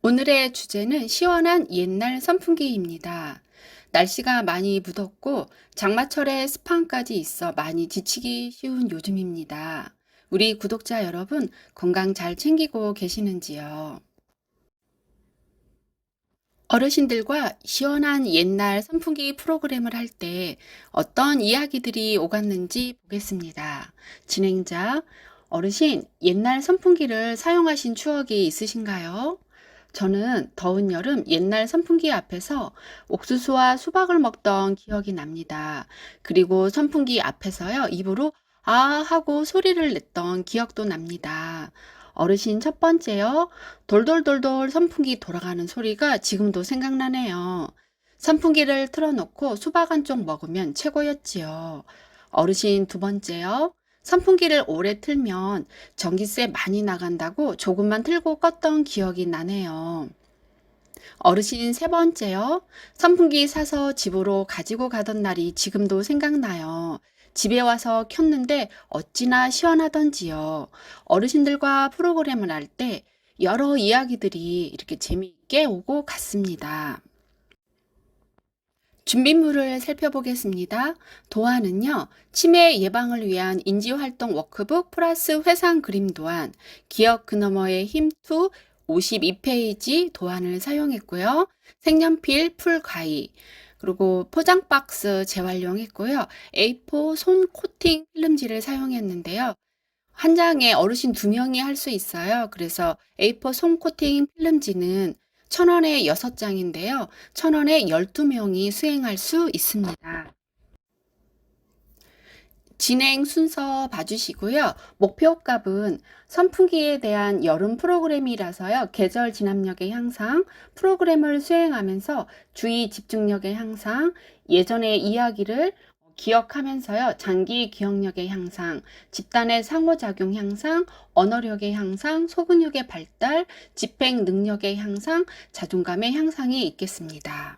오늘의 주제는 시원한 옛날 선풍기입니다. 날씨가 많이 묻었고 장마철에 습한까지 있어 많이 지치기 쉬운 요즘입니다. 우리 구독자 여러분 건강 잘 챙기고 계시는지요? 어르신들과 시원한 옛날 선풍기 프로그램을 할 때 어떤 이야기들이 오갔는지 보겠습니다. 진행자, 어르신, 옛날 선풍기를 사용하신 추억이 있으신가요? 저는 더운 여름 옛날 선풍기 앞에서 옥수수와 수박을 먹던 기억이 납니다. 그리고 선풍기 앞에서요, 입으로 아 하고 소리를 냈던 기억도 납니다. 어르신 첫 번째요. 돌돌돌돌 선풍기 돌아가는 소리가 지금도 생각나네요. 선풍기를 틀어놓고 수박 한 쪽 먹으면 최고였지요. 어르신 두 번째요. 선풍기를 오래 틀면 전기세 많이 나간다고 조금만 틀고 껐던 기억이 나네요. 어르신 세 번째요. 선풍기 사서 집으로 가지고 가던 날이 지금도 생각나요. 집에 와서 켰는데 어찌나 시원하던지요. 어르신들과 프로그램을 할 때 여러 이야기들이 이렇게 재미있게 오고 갔습니다. 준비물을 살펴보겠습니다. 도안은요, 치매 예방을 위한 인지활동 워크북 플러스 회상 그림 도안, 기억 그 너머의 힘2 52페이지 도안을 사용했고요. 색연필 풀 가위, 그리고 포장 박스 재활용했고요. A4 손 코팅 필름지를 사용했는데요. 한 장에 어르신 두 명이 할 수 있어요. 그래서 A4 손 코팅 필름지는 천 원에 여섯 장인데요. 천 원에 열두 명이 수행할 수 있습니다. 진행 순서 봐주시고요. 목표 값은 선풍기에 대한 여름 프로그램이라서요. 계절 진압력의 향상, 프로그램을 수행하면서 주의 집중력의 향상, 예전의 이야기를 기억하면서요. 장기 기억력의 향상, 집단의 상호작용 향상, 언어력의 향상, 소근육의 발달, 집행 능력의 향상, 자존감의 향상이 있겠습니다.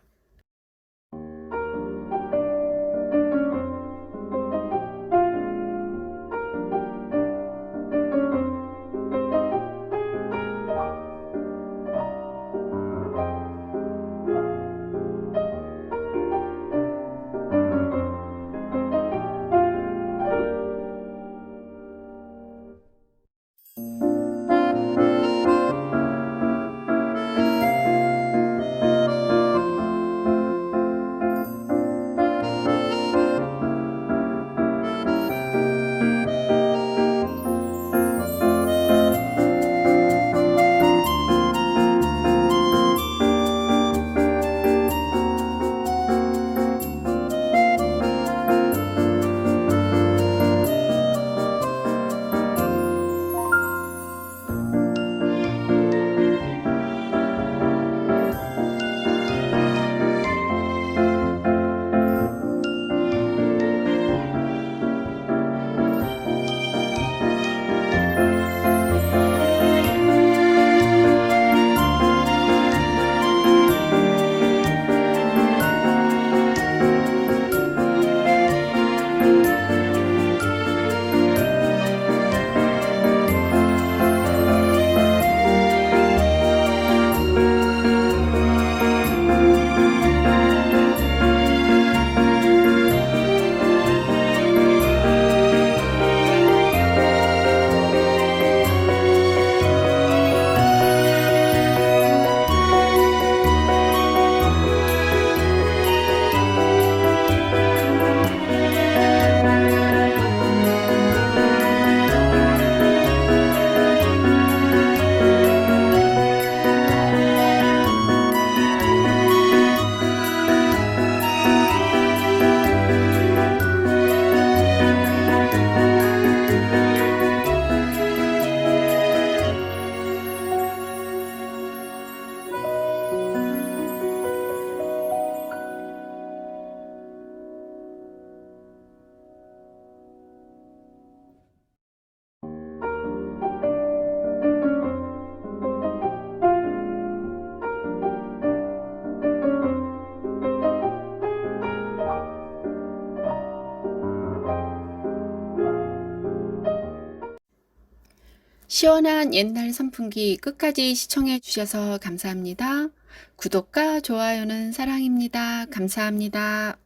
시원한 옛날 선풍기 끝까지 시청해 주셔서 감사합니다. 구독과 좋아요는 사랑입니다. 감사합니다.